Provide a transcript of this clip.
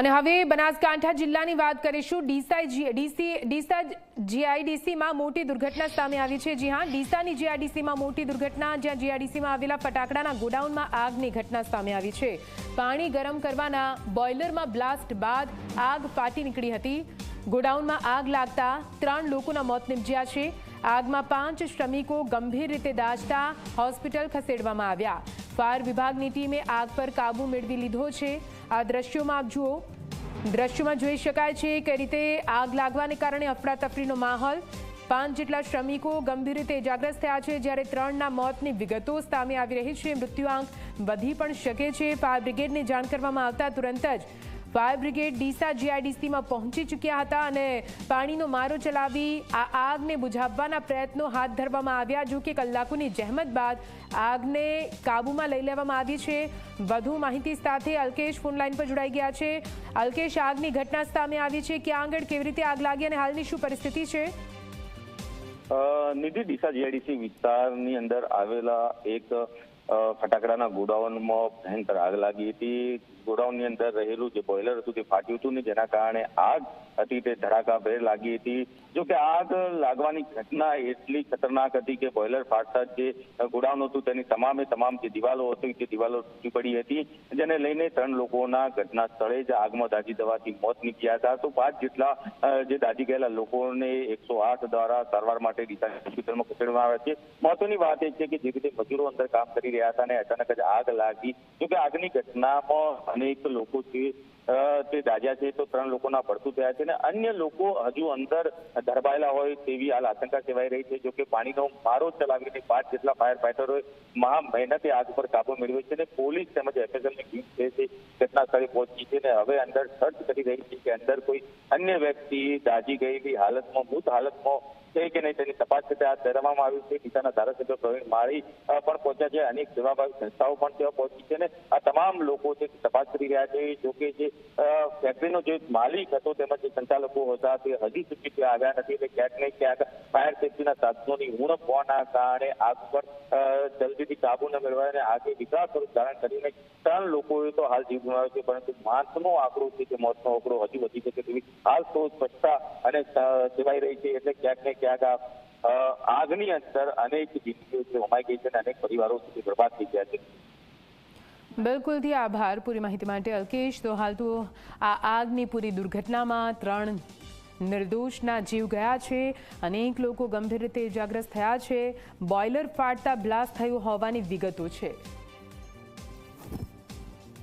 અને હવે બનાસકાંઠા જિલ્લાની વાત કરીશું. ડીસાઈ ડીસી, ડીસા જીઆઈડીસીમાં મોટી દુર્ઘટના સામે આવી છે. જી હા, ડીસાની જીઆઈડીસીમાં મોટી દુર્ઘટના, જ્યાં જીઆઈડીસીમાં આવેલા ફટાકડાના ગોડાઉનમાં આગની ઘટના સામે આવી છે. પાણી ગરમ કરવાના બોઇલરમાં બ્લાસ્ટ બાદ આગ ફાટી નીકળી હતી. ગોડાઉનમાં આગ લાગતા ત્રણ લોકોના મોત નિપજ્યા છે. આગમાં પાંચ શ્રમિકો ગંભીર રીતે દાઝતા હોસ્પિટલ ખસેડવામાં આવ્યા. ફાયર વિભાગની ટીમે આગ પર કાબુ મેળવી લીધો છે. આ દ્રશ્યોમાં આપ જુઓ. દ્રશ્યોમાં જોઈ શકાય છે કે રીતે આગ લાગવાને કારણે અફડાતફડીનો માહોલ. પાંચ જેટલા શ્રમિકો ગંભીર રીતે ઇજાગ્રસ્ત થયા છે, જ્યારે ત્રણના મોતની વિગતો સામે આવી રહી છે. મૃત્યુઆંક વધી પણ શકે છે. ફાયર બ્રિગેડને જાણ કરવામાં આવતા તુરંત જ ફાયર બ્રિગેડ ડીસા જીઆઈડીસીમાં પહોંચી ચૂક્યા હતા અને પાણીનો મારો ચલાવી આ આગને બુઝાવવાના પ્રયત્નો હાથ ધરવામાં આવ્યા. જો કે કલાકોની જહેમત બાદ આગને કાબૂમાં લઈ લેવામાં આવી છે. વધુ માહિતી સાથે અલ્કેશ ફોનલાઈન પર જોડાઈ ગયા છે. અલ્કેશ, આગની ઘટના સામે આવી છે. ક્યાં આગળ કેવી રીતે આગ લાગી અને હાલની શું પરિસ્થિતિ છે? નિધિ ડીસા જીઆઈડીસી વિસ્તારની અંદર આવેલા એક ફટાકડાના ગોડાઉનમાં ભયંકર આગ લાગી હતી. ગોડાઉનની અંદર રહેલું જે બોઇલર હતું તે ફાટ્યું હતું ને જેના કારણે આગ હતી તે ધડાકાભેર લાગી હતી. જો કે આગ લાગવાની ઘટના એટલી ખતરનાક હતી કે બોઇલર ફાટતા જ ગોડાઉન હતું તેની તમામે તમામ જે દિવાલો હતી તે દિવાલો તૂટી પડી હતી. જેને લઈને ત્રણ લોકોના ઘટના સ્થળે જ આગમાં દાજી દવાથી મોત નીકળ્યા હતા. તો પાંચ જેટલા જે દાજી ગયેલા લોકોને એકસો આઠ દ્વારા સારવાર માટે ડીસા હોસ્પિટલમાં ખસેડવામાં આવ્યા છે. મહત્વની વાત એ છે કે જે રીતે મજૂરો અંદર કામ કરી રહ્યા હતા અને અચાનક જ આગ લાગી. જો કે આગની ઘટનામાં અનેક લોકો છે તે દાજ્યા છે તો ત્રણ લોકોના પડતું થયા છે અને અન્ય લોકો હજુ અંદર ધરબાયેલા હોય તેવી હાલ આશંકા સેવાઈ રહી છે જોકે પાણીનો મારો ચલાવીને પાંચ જેટલા ફાયર ફાઈટરોએ મહા મહેનતે આગ પર કાબુ મેળવ્યો છે અને પોલીસ તેમજ એફએસએલની ટીમ છે તે સ્થળે પહોંચી છે અને હવે અંદર સર્ચ કરી રહી છે કે અંદર કોઈ અન્ય વ્યક્તિ દાજી ગયેલી હાલતમાં, મૃત હાલતમાં છે કે નહીં તેની તપાસ છે હાથ ધરવામાં આવી છે. ડીસાના ધારાસભ્ય પ્રવીણ માળી પણ પહોંચ્યા છે. અનેક સેવાભાવી સંસ્થાઓ પણ ત્યાં પહોંચી છે અને આ તમામ લોકો છે તપાસ કરી રહ્યા છે. જોકે જે ફેક્ટરીનો જે માલિક હતો, તેમજ જે સંચાલકો હતા, તે હજી સુધી ત્યાં આવ્યા નથી એટલે ક્યાંક ને ક્યાંક ફાયર સેફ્ટીના સાધનોની ઉણપ હોવાના કારણે આગ પર જલ્દીથી કાબુ ન મેળવાય અને આગે વિકાસ સ્વરૂપ ધારણ કરીને ત્રણ લોકોએ તો હાલ જીવ ગુમાવ્યો છે, પરંતુ મોતનો આંકડો છે કે મોતનો આંકડો હજી વધી શકે તેવી હાલ તો સ્પષ્ટતા અને સેવાઈ રહી છે એટલે ક્યાંક ને ક્યાંક આ આગની અંદર અનેક જિંદગીઓ છે હોમાઈ ગઈ છે અને અનેક પરિવારો સુધી બરબાદ થઈ ગયા છે. બિલકુલથી આભાર પૂરી માહિતી માટે અલ્કેશ. તો હાલ તો આ આગની પૂરી દુર્ઘટનામાં ત્રણ નિર્દોષના જીવ ગયા છે. અનેક લોકો ગંભીર રીતે ઇજાગ્રસ્ત થયા છે. બોઇલર ફાટતા બ્લાસ્ટ થયું હોવાની વિગતો છે.